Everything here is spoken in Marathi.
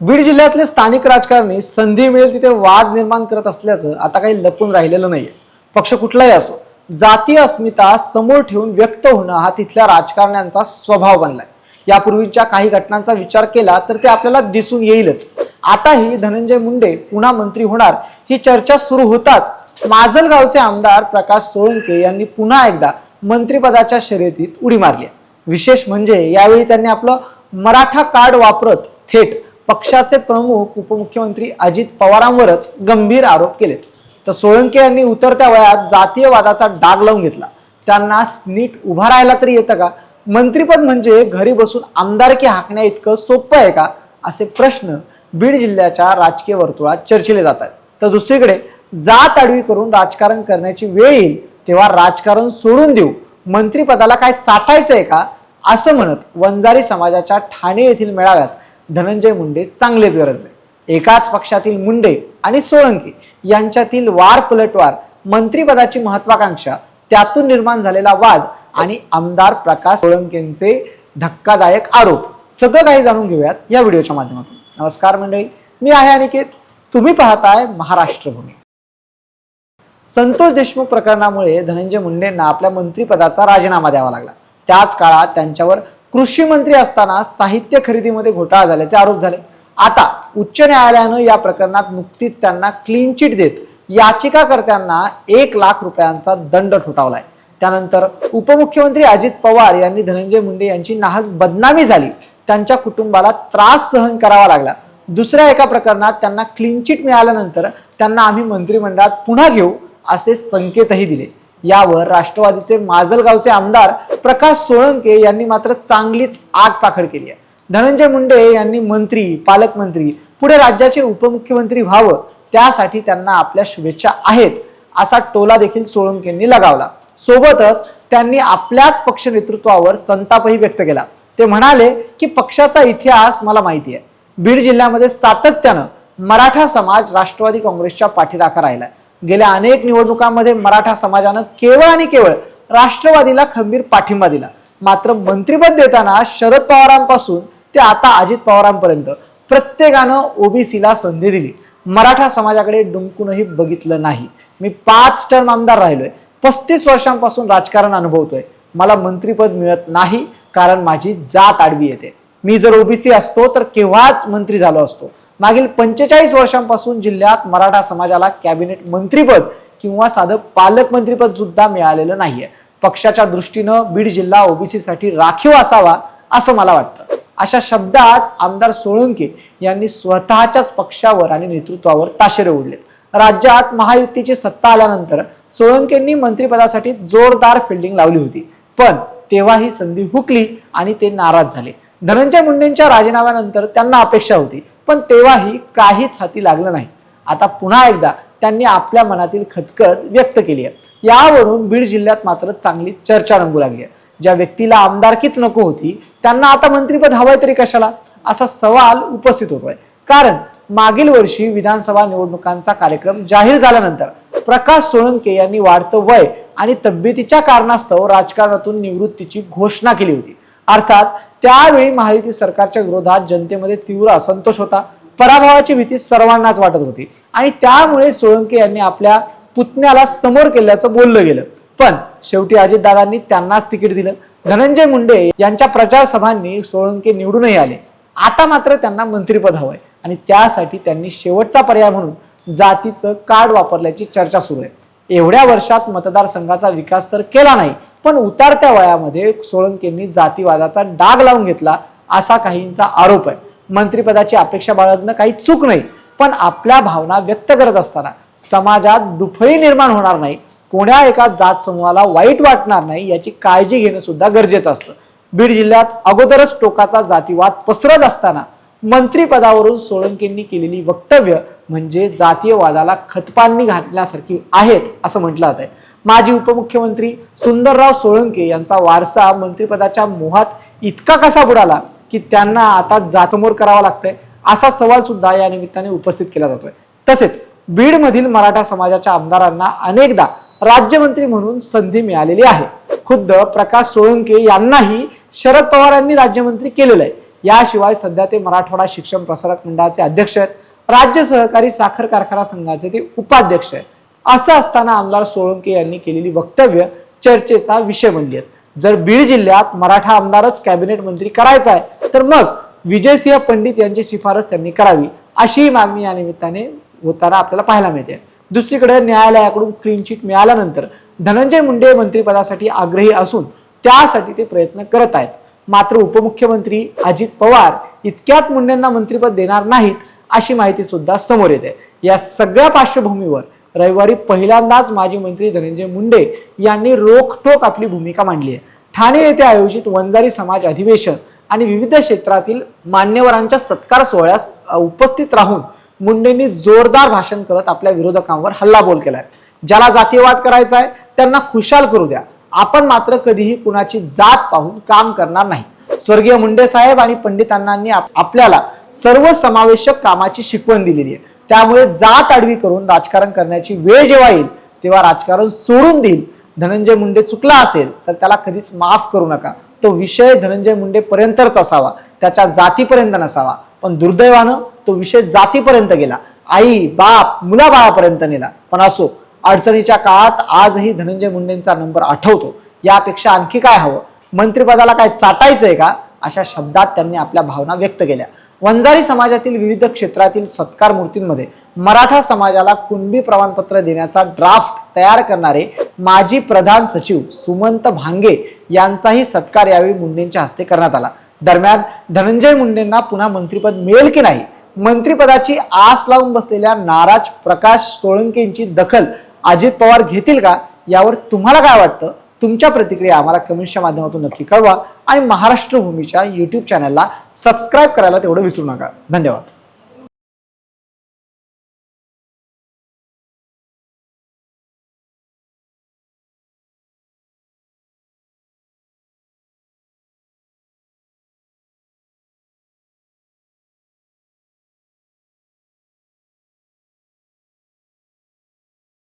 बीड जिल्ह्यातले स्थानिक राजकारणी संधी मिळेल तिथे वाद निर्माण करत असल्याचं आता काही लपून राहिलेलं नाहीये. पक्ष कुठलाही असो जातीय अस्मिता समोर ठेवून व्यक्त होणं हा तिथल्या राजकारण्यांचा स्वभाव बनलाय. यापूर्वीच्या काही घटनांचा विचार केला तर ते आपल्याला दिसून येईलच. आताही धनंजय मुंडे पुन्हा मंत्री होणार ही चर्चा सुरू होताच माजलगावचे आमदार प्रकाश सोळंके यांनी पुन्हा एकदा मंत्रिपदाच्या शर्यतीत उडी मारली विशेष म्हणजे यावेळी त्यांनी आपलं मराठा कार्ड वापरत थेट पक्षाचे प्रमुख उपमुख्यमंत्री अजित पवारांवरच गंभीर आरोप केलेत. तर सोळंके यांनी उतरत्या वयात जातीयवादाचा डाग लावून घेतला. त्यांना नीट उभा राहायला तरी येतं का? मंत्रीपद म्हणजे घरी बसून आमदारकी हाकण्या इतकं सोपं आहे का? असे प्रश्न बीड जिल्ह्याच्या राजकीय वर्तुळात चर्चिले जातात. तर दुसरीकडे जात आडवी करून राजकारण करण्याची वेळ येईल तेव्हा राजकारण सोडून देऊ मंत्रीपदाला काय चाटायचंय का? असं म्हणत वंजारी समाजाच्या ठाणे येथील मेळाव्यात धनंजय मुंडे चांगलेच गरजले एकाच पक्षातील मुंडे आणि सोळंकी यांच्यातील वार पलटवार मंत्रीपदाची महत्वाकांक्षा त्यातून निर्माण झालेला वाद आणि आमदार प्रकाश सोळंकेंचे धक्कादायक आरोप सगळं काही जाणून घेऊयात या व्हिडिओच्या माध्यमातून. नमस्कार मंडळी मी आहे अनिकेत. तुम्ही पाहताय महाराष्ट्र भूमी. संतोष देशमुख प्रकरणामुळे धनंजय मुंडेंना आपल्या मंत्रिपदाचा राजीनामा द्यावा लागला. त्याच काळात त्यांच्यावर कृषी मंत्री असताना साहित्य खरेदीमध्ये घोटाळा झाल्याचे आरोप झाले. आता उच्च न्यायालयानं या प्रकरणात नुकतीच त्यांना क्लीन चिट देत याचिकाकर्त्यांना एक लाख रुपयांचा दंड ठोठावलाय. त्यानंतर उपमुख्यमंत्री अजित पवार यांनी धनंजय मुंडे यांची नाहक बदनामी झाली. त्यांच्या कुटुंबाला त्रास सहन करावा लागला. दुसऱ्या एका प्रकरणात त्यांना क्लीन चिट मिळाल्यानंतर त्यांना आम्ही मंत्रिमंडळात पुन्हा घेऊ असे संकेतही दिले. यावर राष्ट्रवादीचे माजलगावचे आमदार प्रकाश सोळंके यांनी मात्र चांगलीच आग पाखड केली आहे. धनंजय मुंडे यांनी मंत्री पालकमंत्री पुढे राज्याचे उपमुख्यमंत्री व्हावं त्यासाठी त्यांना आपल्या शुभेच्छा आहेत असा टोला देखील सोळंकेंनी लगावला. सोबतच त्यांनी आपल्याच पक्ष नेतृत्वावर संतापही व्यक्त केला. ते म्हणाले की पक्षाचा इतिहास मला माहिती आहे. बीड जिल्ह्यामध्ये सातत्यानं मराठा समाज राष्ट्रवादी काँग्रेसच्या पाठीराखा राहिलाय. गेल्या अनेक निवडणुकांमध्ये मराठा समाजानं केवळ आणि केवळ राष्ट्रवादीला खंबीर पाठिंबा दिला. मात्र मंत्रिपद देताना शरद पवारांपासून ते आता अजित पवारांपर्यंत प्रत्येकानं ओबीसीला संधी दिली. मराठा समाजाकडे डुंकूनही बघितलं नाही. मी पाच टर्म आमदार राहिलोय. पस्तीस वर्षांपासून राजकारण अनुभवतोय. मला मंत्रिपद मिळत नाही कारण माझी जात आडवी येते. मी जर ओबीसी असतो तर केव्हाच मंत्री झालो असतो. मागील पंचेचाळीस वर्षांपासून जिल्ह्यात मराठा समाजाला कॅबिनेट मंत्रीपद किंवा साधं पालकमंत्रीपद सुद्धा मिळालेलं नाहीये. पक्षाच्या दृष्टीनं बीड जिल्हा ओबीसी साठी राखीव असावा असं मला वाटतं. अशा शब्दात आमदार सोळंके यांनी स्वतःच्याच पक्षावर आणि नेतृत्वावर ताशेरे ओढलेत. राज्यात महायुतीची सत्ता आल्यानंतर सोळंकेंनी मंत्रिपदासाठी जोरदार फिल्डिंग लावली होती. पण तेव्हा ही संधी हुकली आणि ते नाराज झाले. धनंजय मुंडेंच्या राजीनाम्यानंतर त्यांना अपेक्षा होती. पण तेव्हाही काहीच हाती लागलं नाही. आता पुन्हा एकदा त्यांनी आपल्या मनातील खतखत व्यक्त केली आहे. यावरून बीड जिल्ह्यात मात्र चांगली चर्चा रंगू लागली आहे. ज्या व्यक्तीला आमदारकीच नको होती त्यांना आता मंत्रीपद हवंय तरी कशाला? असा सवाल उपस्थित होतोय. कारण मागील वर्षी विधानसभा निवडणुकांचा कार्यक्रम जाहीर झाल्यानंतर प्रकाश सोळंके यांनी वाढतं वय आणि तब्येतीच्या कारणास्तव राजकारणातून निवृत्तीची घोषणा केली होती. अर्थात त्यावेळी महायुती सरकारच्या विरोधात जनतेमध्ये तीव्र असंतोष होता. पराभवाची भीती सर्वांनाच वाटत होती. आणि त्यामुळे सोळंके यांनी आपल्या पुतण्याला समोर केल्याचं बोललं गेलं. पण शेवटी अजितदादांनी त्यांनाच तिकीट दिलं. धनंजय मुंडे यांच्या प्रचार सभांनी सोळंके निवडूनही आले. आता मात्र त्यांना मंत्रिपद हवंय. आणि त्यासाठी त्यांनी शेवटचा पर्याय म्हणून जातीचं कार्ड वापरल्याची चर्चा सुरू आहे. एवढ्या वर्षात मतदारसंघाचा विकास तर केला नाही पण उतारत्या वयामध्ये सोळंकेंनी जातीवादाचा डाग लावून घेतला असा काहींचा आरोप आहे. मंत्रिपदाची अपेक्षा बाळगणं काही चूक नाही पण आपल्या भावना व्यक्त करत असताना समाजात दुफळी निर्माण होणार नाही कोण्या एका जात समूहाला वाईट वाटणार नाही याची काळजी घेणं सुद्धा गरजेचं असतं. बीड जिल्ह्यात अगोदरच टोकाचा जातीवाद पसरत असताना मंत्रिपदावरून सोळंकेंनी केलेली वक्तव्य म्हणजे जातीयवादाला खतपाणी घातल्यासारखी आहेत असं म्हटलं जात आहे माजी उपमुख्यमंत्री सुंदरराव सोळंके यांचा वारसा मंत्रिपदाच्या मोहात इतका कसा बुडाला की त्यांना आता जातमोर करावा लागतंय असा सवाल सुद्धा या निमित्ताने उपस्थित केला जातोय. तसेच बीडमधील मराठा समाजाच्या आमदारांना अनेकदा राज्यमंत्री म्हणून संधी मिळालेली आहे. खुद्द प्रकाश सोळंके यांनाही शरद पवारांनी राज्यमंत्री केलेलं आहे. याशिवाय सध्या ते मराठवाडा शिक्षण प्रसारक मंडळाचे अध्यक्ष आहेत. राज्य सहकारी साखर कारखाना संघाचे ते उपाध्यक्ष आहेत. असं असताना आमदार सोळंके यांनी केलेली वक्तव्य चर्चेचा विषय बनली आहेत. जर बीड जिल्ह्यात मराठा आमदारच कॅबिनेट मंत्री करायचा आहे तर मग विजयसिंह पंडित यांची शिफारस त्यांनी करावी अशीही मागणी या निमित्ताने होताना आपल्याला पाहायला मिळते. दुसरीकडे न्यायालयाकडून क्लीन चिट मिळाल्यानंतर धनंजय मुंडे मंत्रिपदासाठी आग्रही असून त्यासाठी ते प्रयत्न करत आहेत. मात्र उपमुख्यमंत्री अजित पवार इतक्यात मुंडेंना मंत्रिपद देणार नाहीत अशी माहिती सुद्धा समोर येते. या सगळ्या पार्श्वभूमीवर रविवारी पहिल्यांदाच माजी मंत्री धनंजय मुंडे यांनी रोखठोक आपली भूमिका मांडली आहे. ठाणे येथे आयोजित वंजारी समाज अधिवेशन आणि विविध क्षेत्रातील मान्यवरांच्या सत्कार सोहळ्यास उपस्थित राहून मुंडेंनी जोरदार भाषण करत आपल्या विरोधकांवर हल्लाबोल केलाय. ज्याला जातीयवाद करायचा आहे त्यांना खुशाल करू द्या. आपण मात्र कधीही कुणाची जात पाहून काम करणार नाही. स्वर्गीय मुंडे साहेब आणि पंडितांनी आपल्याला सर्व समावेशक कामाची शिकवण दिलेली आहे. त्यामुळे जात आडवी करून राजकारण करण्याची वेळ जेव्हा येईल तेव्हा राजकारण सोडून देईल. धनंजय मुंडे चुकला असेल तर त्याला कधीच माफ करू नका. तो विषय धनंजय मुंडे पर्यंतच असावा. त्याच्या जातीपर्यंत नसावा. पण दुर्दैवानं तो विषय जातीपर्यंत गेला. आई बाप मुलाबाळापर्यंत नेला. पण असो अडचणीच्या काळात आजही धनंजय मुंडेंचा नंबर आठवतो. यापेक्षा आणखी काय हवं? मंत्रिपदाला काय चाटायचंय का? अशा शब्दात त्यांनी आपल्या भावना व्यक्त केल्या. वंजारी समाजातील विविध क्षेत्रातील सत्कार मूर्तींमध्ये मराठा समाजाला कुणबी प्रमाणपत्र देण्याचा ड्राफ्ट तयार करणारे माजी प्रधान सचिव सुमंत भांगे यांचाही सत्कार यावेळी मुंडेंच्या हस्ते करण्यात आला. दरम्यान धनंजय मुंडेंना पुन्हा मंत्रिपद मिळेल की नाही? मंत्रिपदाची आस लावून बसलेल्या नाराज प्रकाश सोळंकेंची दखल अजित पवार घेतील का? यावर तुम्हाला काय वाटतं? तुमच्या प्रतिक्रिया आम्हाला कमेंट्सच्या माध्यमातून नक्की कळवा. आणि महाराष्ट्र भूमीच्या यूट्यूब चॅनलला सबस्क्राईब करायला तेवढं विसरू नका. धन्यवाद.